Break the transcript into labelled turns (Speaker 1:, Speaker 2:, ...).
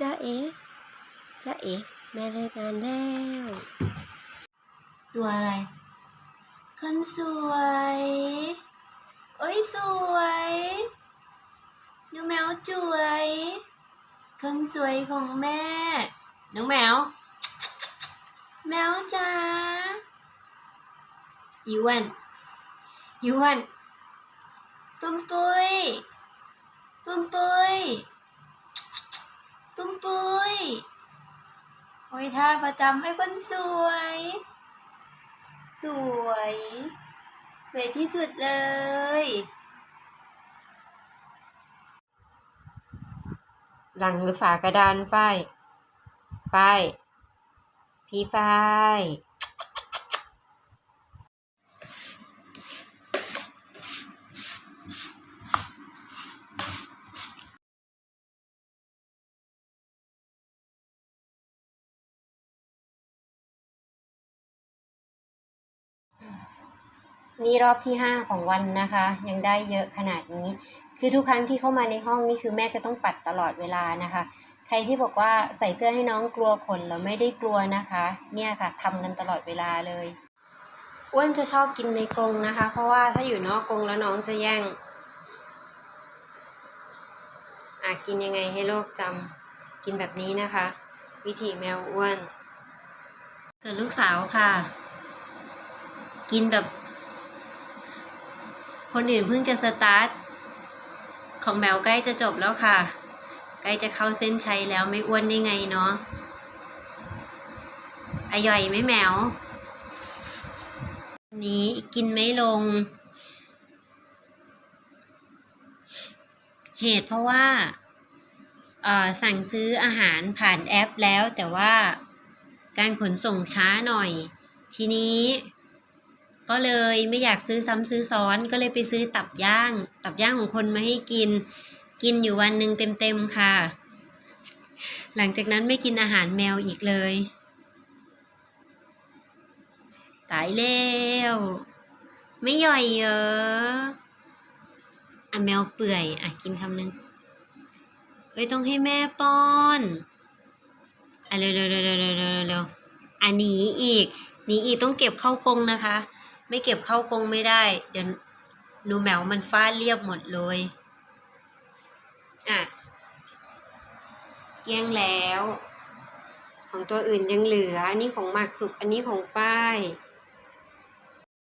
Speaker 1: จ้าเอ๋จ้าเอ๋แม่เลิกงานแล้ว ตัวอะไร คนสวย โอ้ยสวย ดูแมวจวย คนสวยของแม่ น้องแมว แมวจ้าอีวันอีวันปุ้มปุ้ยปุ้มปุ้ย ปุ้ยโอ้ยท่าประจำให้คนสวย สวย สวยที่สุดเลย หลังหรือฝากระดานฝ้ายฝ้ายพี่ฝ้าย นี่รอบที่ห้าของวันนะคะ ยังได้เยอะขนาดนี้ คือทุกครั้งที่เข้ามาในห้องนี่คือแม่จะต้องปัดตลอดเวลานะคะ ใครที่บอกว่าใส่เสื้อให้น้องกลัวขนแล้วไม่ได้กลัวนะคะ เนี่ยค่ะทำกันตลอดเวลาเลยอ้วนจะชอบกินในกรงนะคะ เพราะว่าถ้าอยู่นอกกรงแล้วน้องจะแย่งอะกินยังไงให้โลกจำกินแบบนี้นะคะ วิธีแมวอ้วนส่วนลูกสาวค่ะ กินแบบ คนอื่นเพิ่งจะสตาร์ท ของแมวใกล้จะจบแล้วค่ะ ใกล้จะเข้าเส้นชัยแล้วไม่อ้วนได้ไงเนาะอร่อยไหมแมวนี้กินไม่ลง เหตุเพราะว่าสั่งซื้ออาหารผ่านแอปแล้วแต่ว่าการขนส่งช้าหน่อย ทีนี้ ก็เลยไม่อยากซื้อซ้ำซื้อซ้อนก็เลยไปซื้อตับย่าง ตับย่างของคนมาให้กิน กินอยู่วันหนึ่งเต็มๆค่ะ หลังจากนั้นไม่กินอาหารแมวอีกเลย ตายแล้วไม่ย่อยเหรออะแมวเปื่อยอะกินคำนึงเอ้ยต้องให้แม่ป้อนอะเร็วเร็วเร็วเร็วเร็วเร็วเร็วอะหนีอีกหนีอีกต้องเก็บเข้ากรงนะคะ ไม่เก็บเข้ากรงไม่ได้ เดี๋ยวหนูแมวมันฟาดเรียบหมดเลย อะ เกลี้ยงแล้ว ของตัวอื่นยังเหลือ อันนี้ของหมากสุก อันนี้ของฝ้าย